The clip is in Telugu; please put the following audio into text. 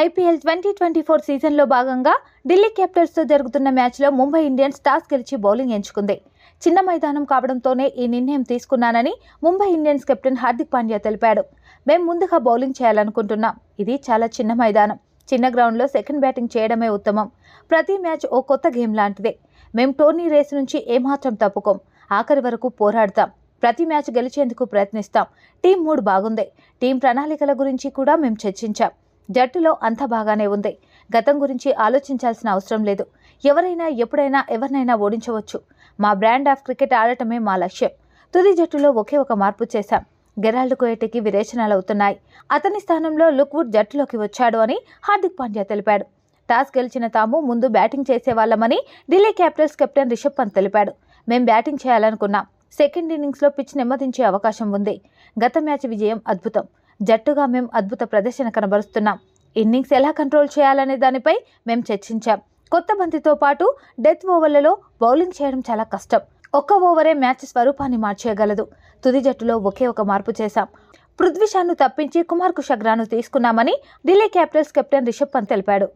ఐపీఎల్ ట్వంటీ ట్వంటీ ఫోర్ సీజన్లో భాగంగా ఢిల్లీ క్యాపిటల్స్తో జరుగుతున్న మ్యాచ్లో ముంబై ఇండియన్స్ టాస్ గెలిచి బౌలింగ్ ఎంచుకుంది. చిన్న మైదానం కావడంతోనే ఈ నిర్ణయం తీసుకున్నానని ముంబై ఇండియన్స్ కెప్టెన్ హార్దిక్ పాండ్యా తెలిపాడు. మేము ముందుగా బౌలింగ్ చేయాలనుకుంటున్నాం. ఇది చాలా చిన్న మైదానం. చిన్న గ్రౌండ్లో సెకండ్ బ్యాటింగ్ చేయడమే ఉత్తమం. ప్రతి మ్యాచ్ ఓ కొత్త గేమ్ లాంటిదే. మేము టోర్నీ రేసు నుంచి ఏమాత్రం తప్పుకోం. ఆఖరి వరకు పోరాడతాం. ప్రతి మ్యాచ్ గెలిచేందుకు ప్రయత్నిస్తాం. టీం మూడ్ బాగుంది. టీం ప్రణాళికల గురించి కూడా మేము చర్చించాం. జట్టులో అంతా బాగానే ఉంది. గతం గురించి ఆలోచించాల్సిన అవసరం లేదు. ఎవరైనా ఎప్పుడైనా ఎవరినైనా ఓడించవచ్చు. మా బ్రాండ్ ఆఫ్ క్రికెట్ ఆడటమే మా లక్ష్యం. తుది జట్టులో ఒకే ఒక మార్పు చేశాం. గెరాల్డ్ కోయటికి విరేచనాలు అవుతున్నాయి. అతని స్థానంలో లుక్వుడ్ జట్టులోకి వచ్చాడు అని హార్దిక్ పాండ్యా తెలిపాడు. టాస్ గెలిచిన తాము ముందు బ్యాటింగ్ చేసేవాళ్ళమని ఢిల్లీ క్యాపిటల్స్ కెప్టెన్ రిషబ్ పంత్ తెలిపాడు. మేం బ్యాటింగ్ చేయాలనుకున్నాం. సెకండ్ ఇన్నింగ్స్లో పిచ్ నెమ్మదించే అవకాశం ఉంది. గత మ్యాచ్ విజయం అద్భుతం. జట్టుగా మేము అద్భుత ప్రదర్శన కనబరుస్తున్నాం. ఇన్నింగ్స్ ఎలా కంట్రోల్ చేయాలనే దానిపై మేము చర్చించాం. కొత్త బంతితో పాటు డెత్ ఓవర్లలో బౌలింగ్ చేయడం చాలా కష్టం. ఒక్క ఓవరే మ్యాచ్ స్వరూపాన్ని మార్చేయగలదు. తుది జట్టులో ఒకే ఒక మార్పు చేశాం. పృథ్వీషాను తప్పించి కుమార్ కుషగ్రాను తీసుకున్నామని ఢిల్లీ క్యాపిటల్స్ కెప్టెన్ రిషబ్ పంత్ తెలిపాడు.